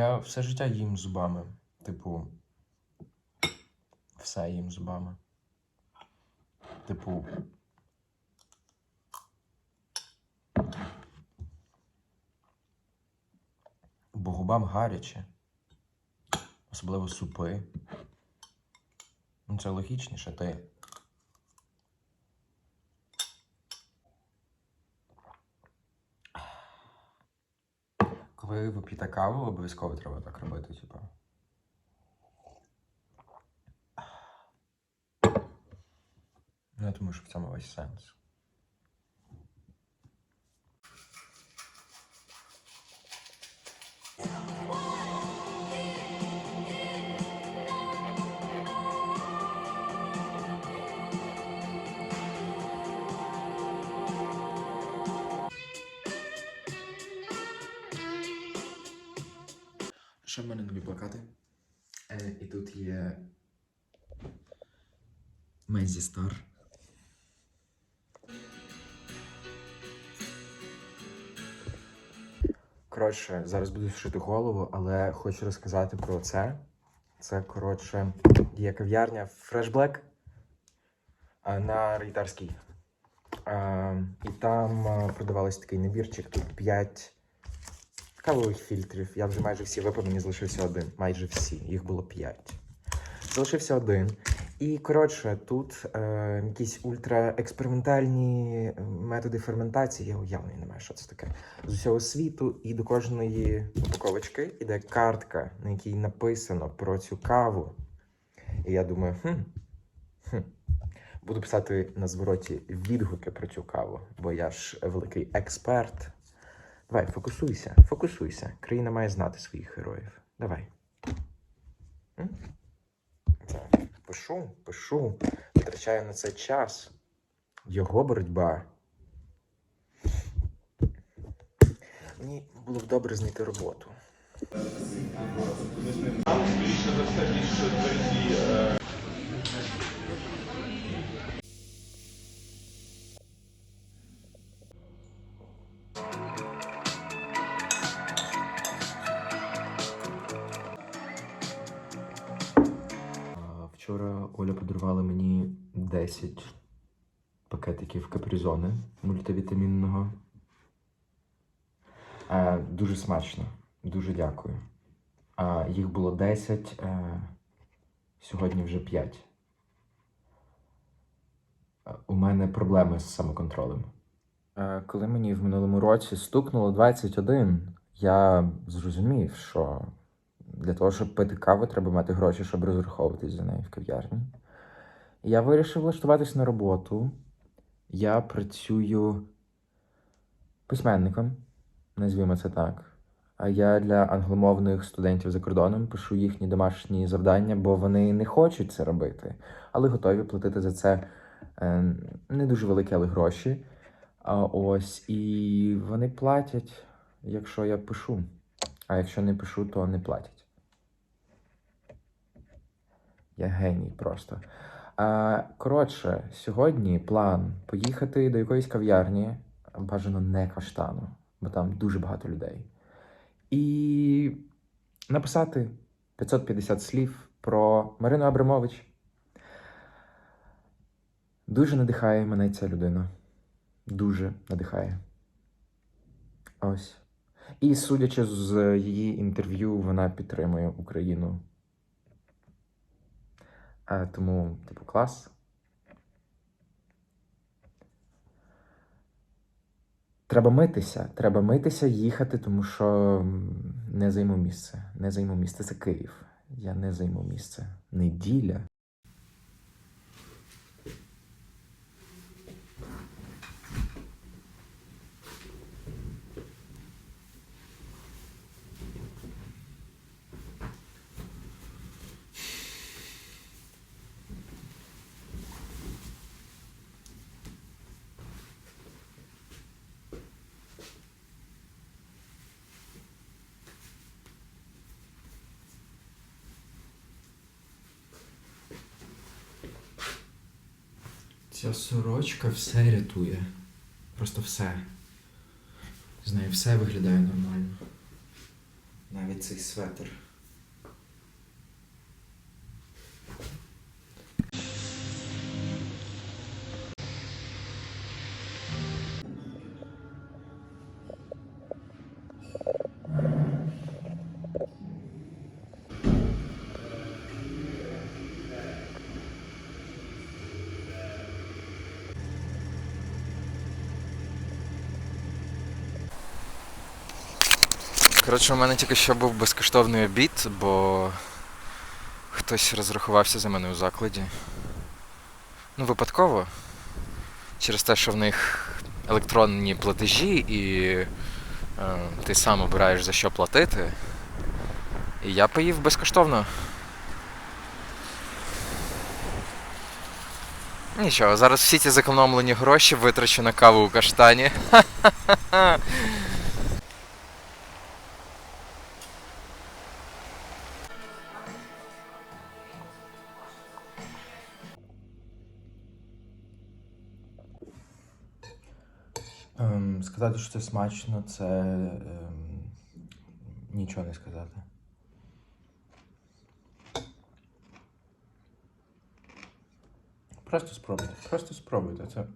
Я все життя їм зубами. Типу, все їм зубами. Типу. Бо губам гаряче. Особливо супи. Ну, це логічніше, ти. Ви п'єте каву, обов'язково треба так робити, типу. Ну, я думаю, що в цьому весь сенс. Ще в мене нові плакати. Е, і тут є Мезі Стар. Коротше, зараз буду сушити голову, але хочу розказати про це. Це, коротше, є кав'ярня Fresh Black е, на Рейтерській. Е, І там е, такий набірчик. Тут 5 кавових фільтрів. Я вже майже всі випив, мені залишився один. Майже всі. Їх було 5. Залишився один. І коротше, тут е, якісь ультраекспериментальні методи ферментації. Я уявлення не маю, що це таке. З усього світу, і до кожної упаковочки іде картка, на якій написано про цю каву. І я думаю, хм, хм. Буду писати на звороті відгуки про цю каву, бо я ж великий експерт. Давай, фокусуйся, фокусуйся. Країна має знати своїх героїв. Давай. Пишу, пишу. Витрачаю на це час. Його боротьба. Мені було б добре знайти роботу. А, Вчора Оля подарувала мені 10 пакетиків капризони мультивітамінного. Е, дуже смачно. Дуже дякую. А, їх було 10, е, сьогодні вже 5. Е, У мене проблеми з самоконтролем. Е, коли мені в минулому році стукнуло 21, я зрозумів, що для того, щоб пити каву, треба мати гроші, щоб розраховуватись за неї в кав'ярні. Я вирішив влаштуватись на роботу. Я працюю письменником, назвімо це так. А я для англомовних студентів за кордоном пишу їхні домашні завдання, бо вони не хочуть це робити, але готові платити за це е, не дуже великі, але гроші. А ось і вони платять, якщо я пишу. А якщо не пишу, то не платять. Я геній просто. А, коротше, сьогодні план поїхати до якоїсь кав'ярні, бажано не каштану, бо там дуже багато людей. І написати 550 слів про Марину Абрамович. Дуже надихає мене ця людина. Дуже надихає. Ось. І судячи з її інтерв'ю, вона підтримує Україну. Тому, типу, клас. Треба митися. Треба митися, їхати, тому що не займу місце. Не займу місце. Це Київ. Я не займу місце. Неділя. Ця сорочка все рятує. Просто все. З нею все виглядає нормально. Навіть цей светр. Коротше, у мене тільки що був безкоштовний обід, бо хтось розрахувався за мене у закладі. Ну, випадково. Через те, що в них електронні платежі, і е, ти сам обираєш за що платити. І я поїв безкоштовно. Нічого, зараз всі ці зекономлені гроші витрачу на каву у каштані. Ем, Ем, сказати, що це смачно, це ем, нічого не сказати. Просто спробуйте, просто спробуйте це.